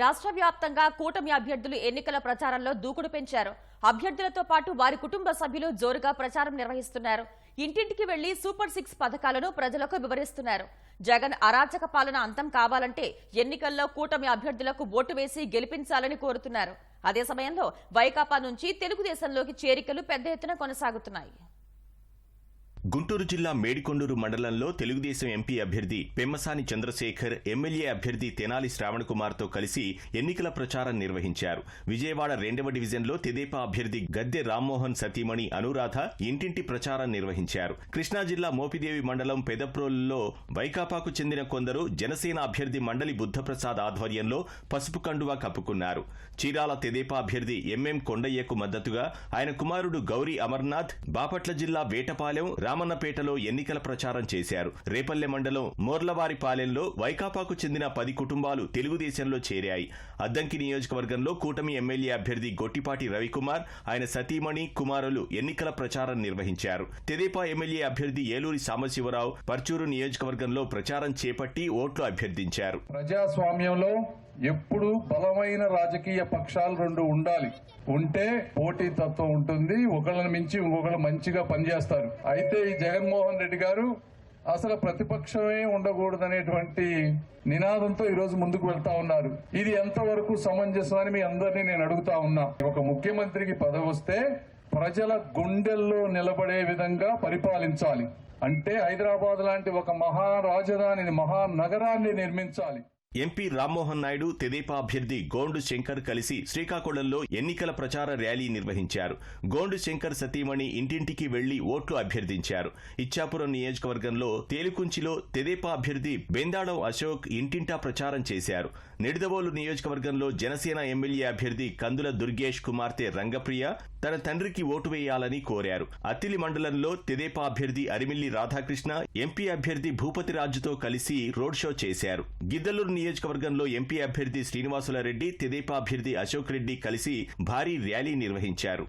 రాష్ట్ర వ్యాప్తంగా కూటమి అభ్యర్థులు ఎన్నికల ప్రచారంలో దూకుడు పెంచారు. అభ్యర్థులతో పాటు వారి కుటుంబ సభ్యులు జోరుగా ప్రచారం నిర్వహిస్తున్నారు. ఇంటింటికి వెళ్ళి సూపర్ సిక్స్ పథకాలను ప్రజలకు వివరిస్తున్నారు. జగన్ అరాచక పాలన అంతం కావాలంటే ఎన్నికల్లో కూటమి అభ్యర్థులకు ఓటు వేసి గెలిపించాలని కోరుతున్నారు. అదే సమయంలో వైకాపా నుంచి తెలుగుదేశంలోకి చేరికలు పెద్ద ఎత్తున కొనసాగుతున్నాయి. గుంటూరు జిల్లా మేడికొండూరు మండలంలో తెలుగుదేశం ఎంపీ అభ్యర్థి పెమ్మసాని చంద్రశేఖర్ ఎమ్మెల్యే అభ్యర్థి తెనాలి శ్రావణ్ కుమార్తో కలిసి ఎన్నికల ప్రచారం నిర్వహించారు. విజయవాడ రెండవ డివిజన్లో తెదేపా అభ్యర్థి గద్దె రామ్మోహన్ సతీమణి అనురాధ ఇంటింటి ప్రచారం నిర్వహించారు. కృష్ణా జిల్లా మోపిదేవి మండలం పెదప్రోలులో వైకాపాకు చెందిన కొందరు జనసేన అభ్యర్థి మండలి బుద్ధప్రసాద్ ఆధ్వర్యంలో పసుపు కండువా కప్పుకున్నారు. చీరాల తెదేపా అభ్యర్థి ఎంఎం కొండయ్యకు మద్దతుగా ఆయన కుమారుడు గౌరీ అమర్నాథ్ బాపట్ల జిల్లా వేటపాలెం రామన్నపేటలో ఎన్నికల ప్రచారం చేశారు. రేపల్లె మండలం మోర్లవారిపాలెంలో వైకాపాకు చెందిన పది కుటుంబాలు తెలుగుదేశంలో చేరాయి. అద్దంకి నియోజకవర్గంలో కూటమి ఎమ్మెల్యే అభ్యర్థి గొట్టిపాటి రవికుమార్ ఆయన సతీమణి కుమారులు ఎన్నికల ప్రచారం నిర్వహించారు. తెదేపా ఎమ్మెల్యే అభ్యర్థి ఏలూరి సాంబశివరావు పర్చూరు నియోజకవర్గంలో ప్రచారం చేపట్టి ఓట్లు అభ్యర్థించారు. ప్రజాస్వామ్యంలో ఎప్పుడు బలమైన రాజకీయ పక్షాలు రెండు ఉండాలి. ఉంటే పోటీ తత్వం ఉంటుంది ఒకళ్ళని మించి ఇంకొకళ్ళు మంచిగా పనిచేస్తారు. అయితే ఈ జగన్మోహన్ రెడ్డి గారు అసలు ప్రతిపక్షమే ఉండకూడదనేటువంటి నినాదంతో ఈ రోజు ముందుకు వెళ్తా ఉన్నారు. ఇది ఎంతవరకు సమంజసం అని మీ అందరినీ నేను అడుగుతా ఉన్నా. ఒక ముఖ్యమంత్రికి పదవి వస్తే ప్రజల గుండెల్లో నిలబడే విధంగా పరిపాలించాలి. అంటే హైదరాబాద్ లాంటి ఒక మహా రాజధానిని మహానగరాన్ని నిర్మించాలి. ఎంపీ రామ్మోహన్ నాయుడు తెదేపా అభ్యర్థి గోండు శంకర్ కలిసి శ్రీకాకుళంలో ఎన్నికల ప్రచార ర్యాలీ నిర్వహించారు. గోండు శంకర్ సతీమణి ఇంటింటికి వెళ్ళి ఓట్లు అభ్యర్థించారు. ఇచ్చాపురం నియోజకవర్గంలో తేలికుంచిలో తెదేపా అభ్యర్థి బెందాడం అశోక్ ఇంటింటా ప్రచారం చేశారు. నిడదవోలు నియోజకవర్గంలో జనసేన ఎమ్మెల్యే అభ్యర్థి కందుల దుర్గేష్ కుమార్తె రంగప్రియ తన తండ్రికి ఓటు వేయాలని కోరారు. అత్తిలి మండలంలో తెదేపా అభ్యర్థి అరిమిల్లి రాధాకృష్ణ ఎంపీ అభ్యర్థి భూపతి రాజుతో కలిసి రోడ్ షో చేశారు. గిద్దలూరు నియోజకవర్గంలో ఎంపీ అభ్యర్థి శ్రీనివాసుల రెడ్డి తెదేపా అభ్యర్థి అశోక్ రెడ్డి కలిసి భారీ ర్యాలీ నిర్వహించారు.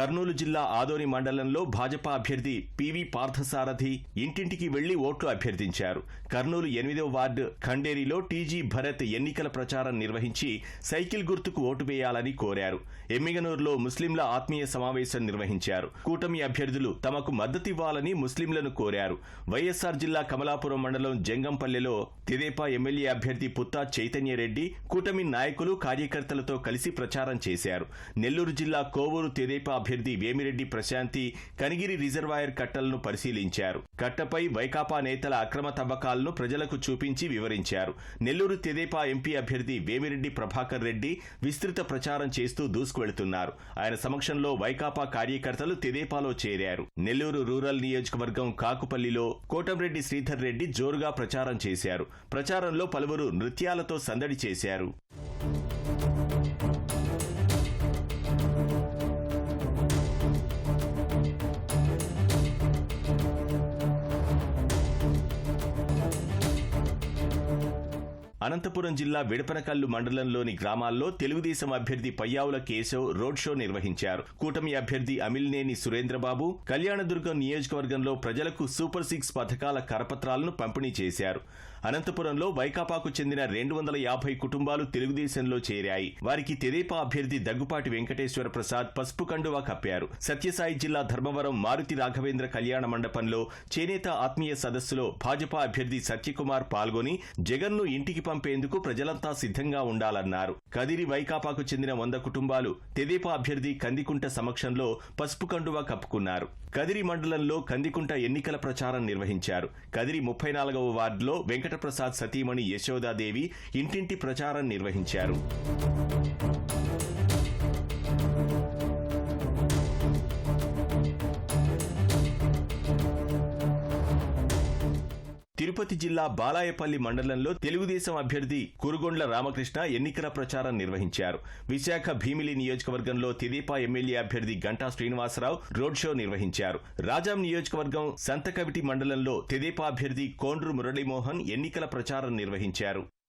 కర్నూలు జిల్లా ఆదోని మండలంలో భాజపా అభ్యర్థి పివి పార్థసారథి ఇంటింటికి వెళ్ళి ఓట్లు అభ్యర్థించారు. కర్నూలు ఎనిమిదవ వార్డు ఖండేరిలో టీజీ భరత్ ఎన్నికల ప్రచారం నిర్వహించి సైకిల్ గుర్తుకు ఓటు వేయాలని కోరారు. ఎమ్మిగనూరులో ముస్లింల ఆత్మీయ సమావేశం నిర్వహించారు. కూటమి అభ్యర్థులు తమకు మద్దతివ్వాలని ముస్లింలను కోరారు. వైఎస్ఆర్ జిల్లా కమలాపురం మండలం జంగంపల్లెలో తెదేపా ఎమ్మెల్యే అభ్యర్థి పుత్తా చైతన్యరెడ్డి కూటమి నాయకులు కార్యకర్తలతో కలిసి ప్రచారం చేశారు. నెల్లూరు జిల్లా కోవూరు తెదేపా అభ్యర్థి వేమిరెడ్డి ప్రశాంతి కనిగిరి రిజర్వాయర్ కట్టలను పరిశీలించారు. కట్టపై వైకాపా నేతల అక్రమ తవ్వకాలను ప్రజలకు చూపించి వివరించారు. నెల్లూరు తెదేపా ఎంపీ అభ్యర్థి వేమిరెడ్డి ప్రభాకర్ రెడ్డి విస్తృత ప్రచారం చేస్తూ దూసుకువెళ్తున్నారు. ఆయన సమక్షంలో వైకాపా కార్యకర్తలు తెదేపాలో చేరారు. నెల్లూరు రూరల్ నియోజకవర్గం కాకుపల్లిలో కోటంరెడ్డి శ్రీధర్ రెడ్డి జోరుగా ప్రచారం చేశారు. ప్రచారంలో పలువురు నృత్యాలతో సందడి చేశారు. అనంతపురం జిల్లా విడపనకల్లు మండలంలోని గ్రామాల్లో తెలుగుదేశం అభ్యర్థి పయ్యావుల కేశవ్ రోడ్ షో నిర్వహించారు. కూటమి అభ్యర్థి అమిల్నేని సురేంద్రబాబు కళ్యాణదుర్గం నియోజకవర్గంలో ప్రజలకు సూపర్ సిక్స్ పథకాల కరపత్రాలను పంపిణీ చేశారు. అనంతపురంలో వైకాపాకు చెందిన రెండు వందల యాభై కుటుంబాలు తెలుగుదేశంలో చేరాయి. వారికి తెదేపా అభ్యర్థి దగ్గుపాటి వెంకటేశ్వర ప్రసాద్ పసుపు కండువా కప్పారు. సత్యసాయి జిల్లా ధర్మవరం మారుతి రాఘవేంద్ర కళ్యాణ మండపంలో చేనేత ఆత్మీయ సదస్సులో భాజపా అభ్యర్థి సత్యకుమార్ పాల్గొని జగన్ను ఇంటికి పంపేందుకు ప్రజలంతా సిద్ధంగా ఉండాలన్నారు. కదిరి వైకాపాకు చెందిన వంద కుటుంబాలు తెదేపా అభ్యర్థి కందికుంట సమక్షంలో పసుపు కండువా కప్పుకున్నారు. కదిరి మండలంలో కందికుంట ఎన్నికల ప్రచారం నిర్వహించారు. కదిరి ముప్పై నాలుగవ వార్డులో వెంకటప్రసాద్ సతీమణి యశోదాదేవి ఇంటింటి ప్రచారం నిర్వహించారు. తిరుపతి జిల్లా బాలాయపల్లి మండలంలో తెలుగుదేశం అభ్యర్థి కురుగొండ్ల రామకృష్ణ ఎన్నికల ప్రచారం నిర్వహించారు. విశాఖ భీమిలి నియోజకవర్గంలో తెదేపా ఎమ్మెల్యే అభ్యర్థి గంటా శ్రీనివాసరావు రోడ్ షో నిర్వహించారు. రాజాం నియోజకవర్గం సంతకవిటి మండలంలో తెదేపా అభ్యర్థి కోండ్రు మురళీమోహన్ ఎన్నికల ప్రచారం నిర్వహించారు.